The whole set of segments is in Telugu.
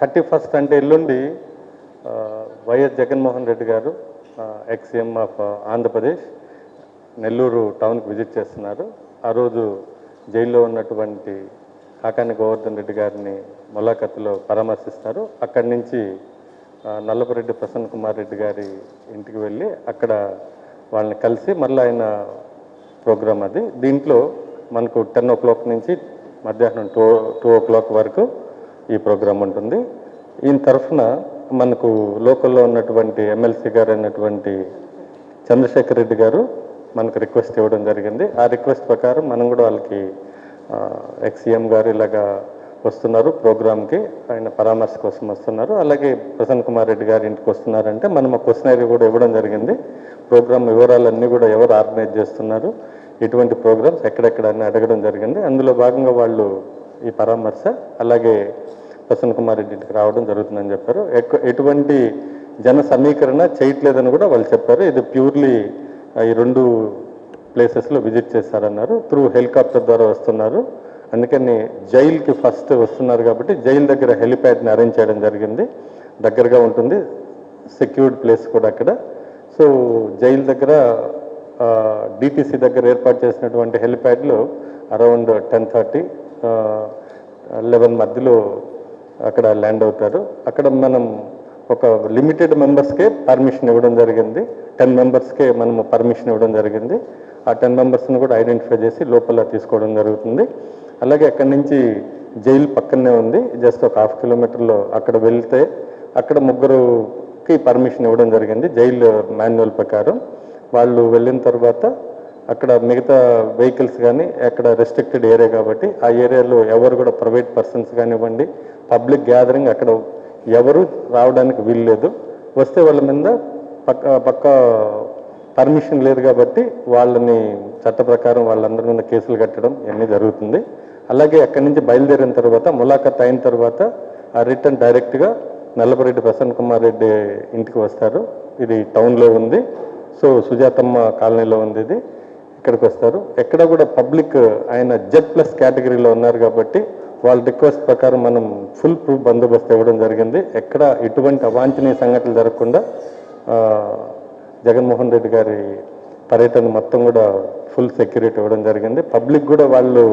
థర్టీ ఫస్ట్ అంటే ఎల్లుండి వైఎస్ జగన్మోహన్ రెడ్డి గారు ఎక్స్ఎం ఆఫ్ ఆంధ్రప్రదేశ్ నెల్లూరు టౌన్కి విజిట్ చేస్తున్నారు. ఆ రోజు జైల్లో ఉన్నటువంటి కాకాని గోవర్ధన్ రెడ్డి గారిని ములాఖత్తులో పరామర్శిస్తారు. అక్కడి నుంచి నల్లపురెడ్డి ప్రసన్న కుమార్ రెడ్డి గారి ఇంటికి వెళ్ళి అక్కడ వాళ్ళని కలిసి మళ్ళీ ఆయన ప్రోగ్రాం అది. దీంట్లో మనకు టెన్ ఓ క్లాక్ నుంచి మధ్యాహ్నం టూ టూ ఓ క్లాక్ వరకు ఈ ప్రోగ్రాం ఉంటుంది. ఈయన తరఫున మనకు లోకల్లో ఉన్నటువంటి ఎమ్మెల్సీ గారు అయినటువంటి చంద్రశేఖర్ రెడ్డి గారు మనకు రిక్వెస్ట్ ఇవ్వడం జరిగింది. ఆ రిక్వెస్ట్ ప్రకారం మనం కూడా వాళ్ళకి ఎక్స్సీఎం గారు ఇలాగా వస్తున్నారు ప్రోగ్రామ్కి ఆయన పరామర్శ కోసం వస్తున్నారు. అలాగే ప్రసన్న కుమార్ రెడ్డి గారి ఇంటికి వస్తున్నారంటే మనం క్వశ్చనరీ కూడా ఇవ్వడం జరిగింది. ప్రోగ్రామ్ వివరాలన్నీ కూడా ఎవరు ఆర్గనైజ్ చేస్తున్నారు ఎటువంటి ప్రోగ్రామ్స్ ఎక్కడెక్కడ అని అడగడం జరిగింది. అందులో భాగంగా వాళ్ళు ఈ పరామర్శ అలాగే ప్రసన్న కుమార్ రెడ్డికి రావడం జరుగుతుందని చెప్పారు. ఎక్క- ఎటువంటి జన సమీకరణ చేయట్లేదని కూడా వాళ్ళు చెప్పారు. ఇది ప్యూర్లీ ఈ రెండు ప్లేసెస్లో విజిట్ చేస్తారన్నారు. త్రూ హెలికాప్టర్ ద్వారా వస్తున్నారు. అందుకని జైలుకి ఫస్ట్ వస్తున్నారు కాబట్టి జైలు దగ్గర హెలిప్యాడ్ని అరేంజ్ చేయడం జరిగింది. దగ్గరగా ఉంటుంది. సెక్యూర్డ్ ప్లేస్ కూడా అక్కడ. సో జైలు దగ్గర డిటీసీ దగ్గర ఏర్పాటు చేసినటువంటి హెలిప్యాడ్లో అరౌండ్ టెన్ థర్టీ లెవెన్ మధ్యలో అక్కడ ల్యాండ్ అవుతారు. అక్కడ మనం ఒక లిమిటెడ్ మెంబర్స్కే పర్మిషన్ ఇవ్వడం జరిగింది. టెన్ మెంబర్స్కే మనము పర్మిషన్ ఇవ్వడం జరిగింది. ఆ టెన్ మెంబర్స్ని కూడా ఐడెంటిఫై చేసి లోపల తీసుకోవడం జరుగుతుంది. అలాగే అక్కడి నుంచి జైలు పక్కనే ఉంది. జస్ట్ ఒక హాఫ్ కిలోమీటర్లో అక్కడ వెళ్తే అక్కడ ముగ్గురుకి పర్మిషన్ ఇవ్వడం జరిగింది. జైలు మాన్యువల్ ప్రకారం. వాళ్ళు వెళ్ళిన తర్వాత అక్కడ మిగతా వెహికల్స్ కానీ అక్కడ రెస్ట్రిక్టెడ్ ఏరియా కాబట్టి ఆ ఏరియాలో ఎవరు కూడా ప్రైవేట్ పర్సన్స్ కానివ్వండి పబ్లిక్ గ్యాదరింగ్ అక్కడ ఎవరు రావడానికి వీల్లేదు వస్తే వాళ్ళ మీద పక్క పక్క పర్మిషన్ లేదు కాబట్టి వాళ్ళని చట్ట ప్రకారం వాళ్ళందరి మీద కేసులు కట్టడం ఇవన్నీ జరుగుతుంది. అలాగే అక్కడి నుంచి బయలుదేరిన తర్వాత ములాఖత్ అయిన తర్వాత ఆ రిటర్న్ డైరెక్ట్గా నల్లపరెడ్డి ప్రసన్న కుమార్ రెడ్డి ఇంటికి వస్తారు. ఇది టౌన్లో ఉంది. సో సుజాతమ్మ కాలనీలో ఉంది ఇది ఇక్కడికి వస్తారు. ఎక్కడ కూడా పబ్లిక్ ఆయన జెడ్ ప్లస్ కేటగిరీలో ఉన్నారు కాబట్టి వాళ్ళ రిక్వెస్ట్ ప్రకారం మనం ఫుల్ ప్రూఫ్ బందోబస్తు ఇవ్వడం జరిగింది. ఎక్కడ ఎటువంటి అవాంఛనీయ సంఘటనలు జరగకుండా జగన్మోహన్ రెడ్డి గారి పర్యటన మొత్తం కూడా ఫుల్ సెక్యూరిటీ ఇవ్వడం జరిగింది. పబ్లిక్ కూడా వాళ్ళు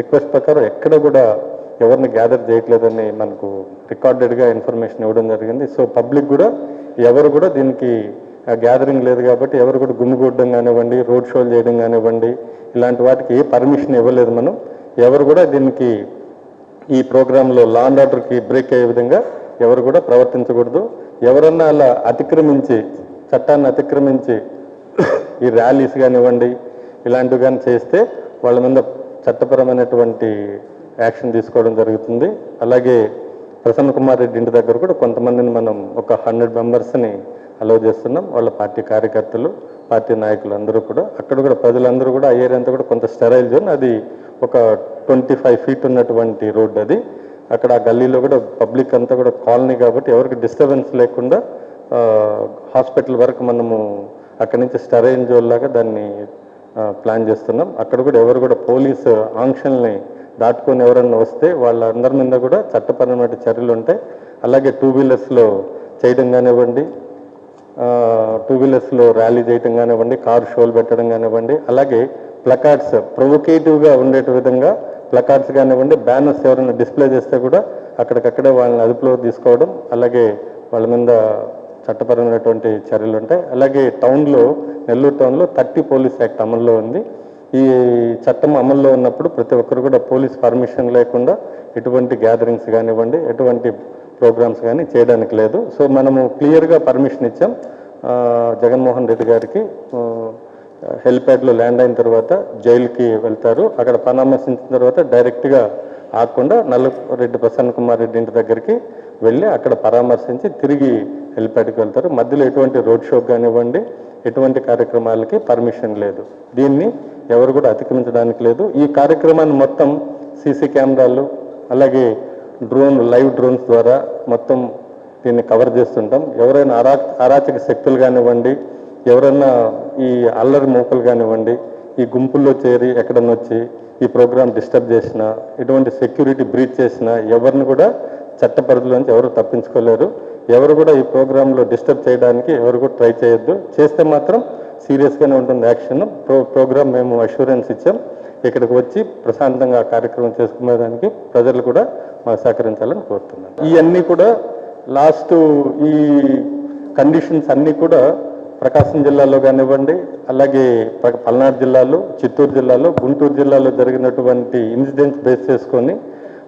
రిక్వెస్ట్ ప్రకారం ఎక్కడ కూడా ఎవరిని గ్యాదర్ చేయట్లేదని మనకు రికార్డెడ్గా ఇన్ఫర్మేషన్ ఇవ్వడం జరిగింది. సో పబ్లిక్ కూడా ఎవరు కూడా దీనికి గ్యాదరింగ్ లేదు కాబట్టి ఎవరు కూడా గుమ్మిగూడడం కానివ్వండి రోడ్ షోలు చేయడం కానివ్వండి ఇలాంటి వాటికి ఏ పర్మిషన్ ఇవ్వలేదు మనం. ఎవరు కూడా దీనికి ఈ ప్రోగ్రాంలో లా అండ్ ఆర్డర్కి బ్రేక్ అయ్యే విధంగా ఎవరు కూడా ప్రవర్తించకూడదు. ఎవరన్నా అలా అతిక్రమించి చట్టాన్ని అతిక్రమించి ఈ ర్యాలీస్ కానివ్వండి ఇలాంటివి కానీ చేస్తే వాళ్ళ మీద చట్టపరమైనటువంటి యాక్షన్ తీసుకోవడం జరుగుతుంది. అలాగే ప్రసన్న కుమార్ రెడ్డి ఇంటి దగ్గర కూడా కొంతమందిని మనం ఒక హండ్రెడ్ మెంబర్స్ని అలౌ చేస్తున్నాం. వాళ్ళ పార్టీ కార్యకర్తలు పార్టీ నాయకులు అందరూ కూడా. అక్కడ కూడా ప్రజలందరూ కూడా ఆ ఏరియా అంతా కూడా కొంత స్టెరైల్ జోన్. అది ఒక ట్వంటీ ఫైవ్ ఫీట్ ఉన్నటువంటి రోడ్ అది. అక్కడ ఆ గల్లీలో కూడా పబ్లిక్ అంతా కూడా కాలనీ కాబట్టి ఎవరికి డిస్టర్బెన్స్ లేకుండా హాస్పిటల్ వరకు మనము అక్కడి నుంచి స్టెరైన్ జోన్ లాగా దాన్ని ప్లాన్ చేస్తున్నాం. అక్కడ కూడా ఎవరు కూడా పోలీసు ఆంక్షల్ని దాటుకొని ఎవరన్నా వస్తే వాళ్ళందరి మీద కూడా చట్టపరమైన చర్యలు ఉంటాయి. అలాగే టూ వీలర్స్లో చేయడం కానివ్వండి టూ వీలర్స్లో ర్యాలీ చేయటం కానివ్వండి కారు షోలు పెట్టడం కానివ్వండి అలాగే ప్లకార్డ్స్ ప్రొవొకేటివ్గా ఉండే విధంగా ప్లకార్డ్స్ కానివ్వండి బ్యానర్స్ ఎవరైనా డిస్ప్లే చేస్తే కూడా అక్కడికక్కడే వాళ్ళని అదుపులో తీసుకోవడం అలాగే వాళ్ళ మీద చట్టపరమైనటువంటి చర్యలు ఉంటాయి. అలాగే టౌన్లో నెల్లూరు టౌన్లో థర్టీ పోలీస్ యాక్ట్ అమల్లో ఉంది. ఈ చట్టం అమల్లో ఉన్నప్పుడు ప్రతి ఒక్కరు కూడా పోలీస్ పర్మిషన్ లేకుండా ఎటువంటి గ్యాదరింగ్స్ కానివ్వండి ఎటువంటి ప్రోగ్రామ్స్ కానీ చేయడానికి లేదు. సో మనము క్లియర్గా పర్మిషన్ ఇచ్చాం. జగన్మోహన్ రెడ్డి గారికి హెలిప్యాడ్లో ల్యాండ్ అయిన తర్వాత జైలుకి వెళ్తారు. అక్కడ పరామర్శించిన తర్వాత డైరెక్ట్గా ఆకుండా నల్లరెడ్డి ప్రసన్న కుమార్ రెడ్డి ఇంటి దగ్గరికి వెళ్ళి అక్కడ పరామర్శించి తిరిగి హెలిప్యాడ్కి వెళ్తారు. మధ్యలో ఎటువంటి రోడ్ షోకి కానివ్వండి ఎటువంటి కార్యక్రమాలకి పర్మిషన్ లేదు. దీన్ని ఎవరు కూడా అతిక్రమించడానికి లేదు. ఈ కార్యక్రమాన్ని మొత్తం సీసీ కెమెరాలు అలాగే డ్రోన్ లైవ్ డ్రోన్స్ ద్వారా మొత్తం దీన్ని కవర్ చేస్తుంటాం. ఎవరైనా అరా అరాచక శక్తులు కానివ్వండి ఎవరైనా ఈ అల్లరి మూకలు కానివ్వండి ఈ గుంపుల్లో చేరి ఎక్కడన్నా వచ్చి ఈ ప్రోగ్రామ్ డిస్టర్బ్ చేసినా ఎటువంటి సెక్యూరిటీ బ్రీచ్ చేసినా ఎవరిని కూడా చట్ట పరిధిలోంచి ఎవరు తప్పించుకోలేరు. ఎవరు కూడా ఈ ప్రోగ్రాంలో డిస్టర్బ్ చేయడానికి ఎవరు కూడా ట్రై చేయొద్దు. చేస్తే మాత్రం సీరియస్గానే ఉంటుంది యాక్షన్. ప్రో ప్రోగ్రామ్ మేము అష్యూరెన్స్ ఇచ్చాం. ఇక్కడికి వచ్చి ప్రశాంతంగా కార్యక్రమం చేసుకునేదానికి ప్రజలు కూడా మాకు సహకరించాలని కోరుతున్నాను. ఇవన్నీ కూడా లాస్ట్ ఈ కండిషన్స్ అన్నీ కూడా ప్రకాశం జిల్లాలో కానివ్వండి అలాగే పల్నాడు జిల్లాలో చిత్తూరు జిల్లాలో గుంటూరు జిల్లాలో జరిగినటువంటి ఇన్సిడెంట్స్ బేస్ చేసుకొని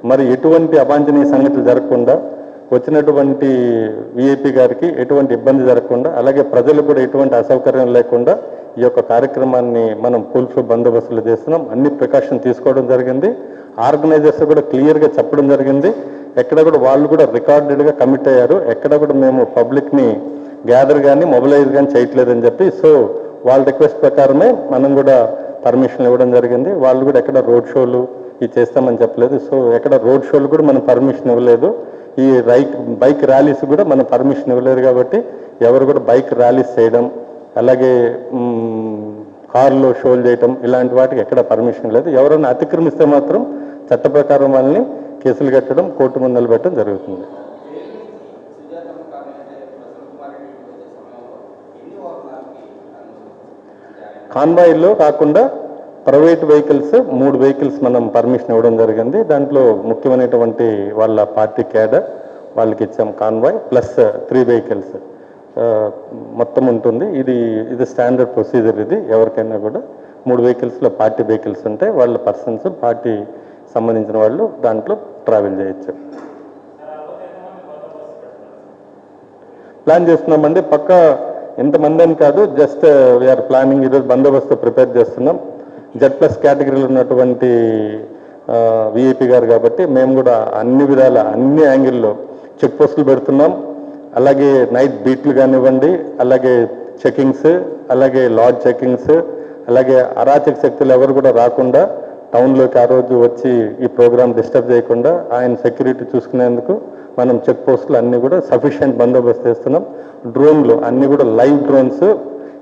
మరి ఎటువంటి అవాంఛనీయ సంగతులు జరగకుండా వచ్చినటువంటి విఐపి గారికి ఎటువంటి ఇబ్బంది జరగకుండా అలాగే ప్రజలు కూడా ఎటువంటి అసౌకర్యం లేకుండా ఈ యొక్క కార్యక్రమాన్ని మనం పోలీసు బందోబస్తులు చేస్తున్నాం. అన్ని ప్రికాషన్ తీసుకోవడం జరిగింది. ఆర్గనైజర్స్ కూడా క్లియర్గా చెప్పడం జరిగింది. ఎక్కడ కూడా వాళ్ళు కూడా రికార్డెడ్గా కమిట్ అయ్యారు. ఎక్కడ కూడా మేము పబ్లిక్ని గ్యాదర్ కానీ మొబిలైజ్ కానీ చేయట్లేదని చెప్పి సో వాళ్ళ రిక్వెస్ట్ ప్రకారమే మనం కూడా పర్మిషన్ ఇవ్వడం జరిగింది. వాళ్ళు కూడా ఎక్కడ రోడ్ షోలు ఇవి చేస్తామని చెప్పలేదు. సో ఎక్కడ రోడ్ షోలు కూడా మనం పర్మిషన్ ఇవ్వలేదు. ఈ రైక్ బైక్ ర్యాలీస్ కూడా మనం పర్మిషన్ ఇవ్వలేదు కాబట్టి ఎవరు కూడా బైక్ ర్యాలీస్ చేయడం అలాగే కారులో షోలు చేయటం ఇలాంటి వాటికి ఎక్కడ పర్మిషన్ లేదు. ఎవరైనా అతిక్రమిస్తే మాత్రం చట్ట ప్రకారం వాళ్ళని కేసులు కట్టడం కోర్టు ముందు నిలబెట్టడం జరుగుతుంది. కాన్వాయిల్లో కాకుండా ప్రైవేట్ వెహికల్స్ మూడు వెహికల్స్ మనం పర్మిషన్ ఇవ్వడం జరిగింది. దాంట్లో ముఖ్యమైనటువంటి వాళ్ళ పార్టీ క్యాడర్ వాళ్ళకి ఇచ్చాం కాన్వాయ్ ప్లస్ త్రీ వెహికల్స్ మొత్తం ఉంటుంది. ఇది ఇది స్టాండర్డ్ ప్రొసీజర్ ఇది ఎవరికైనా కూడా. మూడు వెహికల్స్లో పార్టీ వెహికల్స్ ఉంటాయి. వాళ్ళ పర్సన్స్ పార్టీ సంబంధించిన వాళ్ళు దాంట్లో ట్రావెల్ చేయొచ్చు. ప్లాన్ చేస్తున్నామండి. పక్క ఇంతమంది అని కాదు. జస్ట్ వీఆర్ ప్లానింగ్ ఈరోజు బందోబస్తు ప్రిపేర్ చేస్తున్నాం. జెడ్ ప్లస్ కేటగిరీలో ఉన్నటువంటి విఐపి గారు కాబట్టి మేము కూడా అన్ని విధాల అన్ని యాంగిల్లో చెక్ పోస్టులు పెడుతున్నాం. అలాగే నైట్ బీట్లు కానివ్వండి అలాగే చెకింగ్స్ అలాగే లాడ్ చెకింగ్స్ అలాగే అరాచక శక్తులు ఎవరు కూడా రాకుండా టౌన్లోకి ఆ రోజు వచ్చి ఈ ప్రోగ్రామ్ డిస్టర్బ్ చేయకుండా ఆయన సెక్యూరిటీ చూసుకునేందుకు మనం చెక్ పోస్టులు అన్నీ కూడా సఫిషియంట్ బందోబస్తు చేస్తున్నాం. డ్రోన్లు అన్నీ కూడా లైవ్ డ్రోన్స్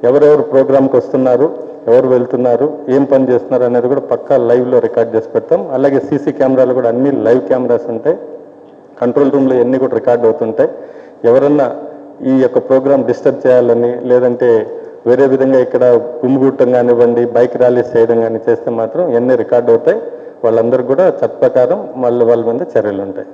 ఎవరెవరు ప్రోగ్రామ్కి వస్తున్నారు ఎవరు వెళ్తున్నారు ఏం పని చేస్తున్నారు అనేది కూడా పక్కా లైవ్లో రికార్డ్ చేసి పెడతాం. అలాగే సీసీ కెమెరాలు కూడా అన్ని లైవ్ కెమెరాస్ ఉంటాయి. కంట్రోల్ రూమ్లో ఎన్ని కూడా రికార్డ్ అవుతుంటాయి. ఎవరన్నా ఈ యొక్క ప్రోగ్రామ్ డిస్టర్బ్ చేయాలని లేదంటే వేరే విధంగా ఇక్కడ గుమ్మిగూట్టం కానివ్వండి బైక్ ర్యాలీస్ చేయడం కానీ చేస్తే మాత్రం ఎన్ని రికార్డ్ అవుతాయి. వాళ్ళందరూ కూడా చట్టప్రకారం వాళ్ళ వాళ్ళ మీద చర్యలు ఉంటాయి.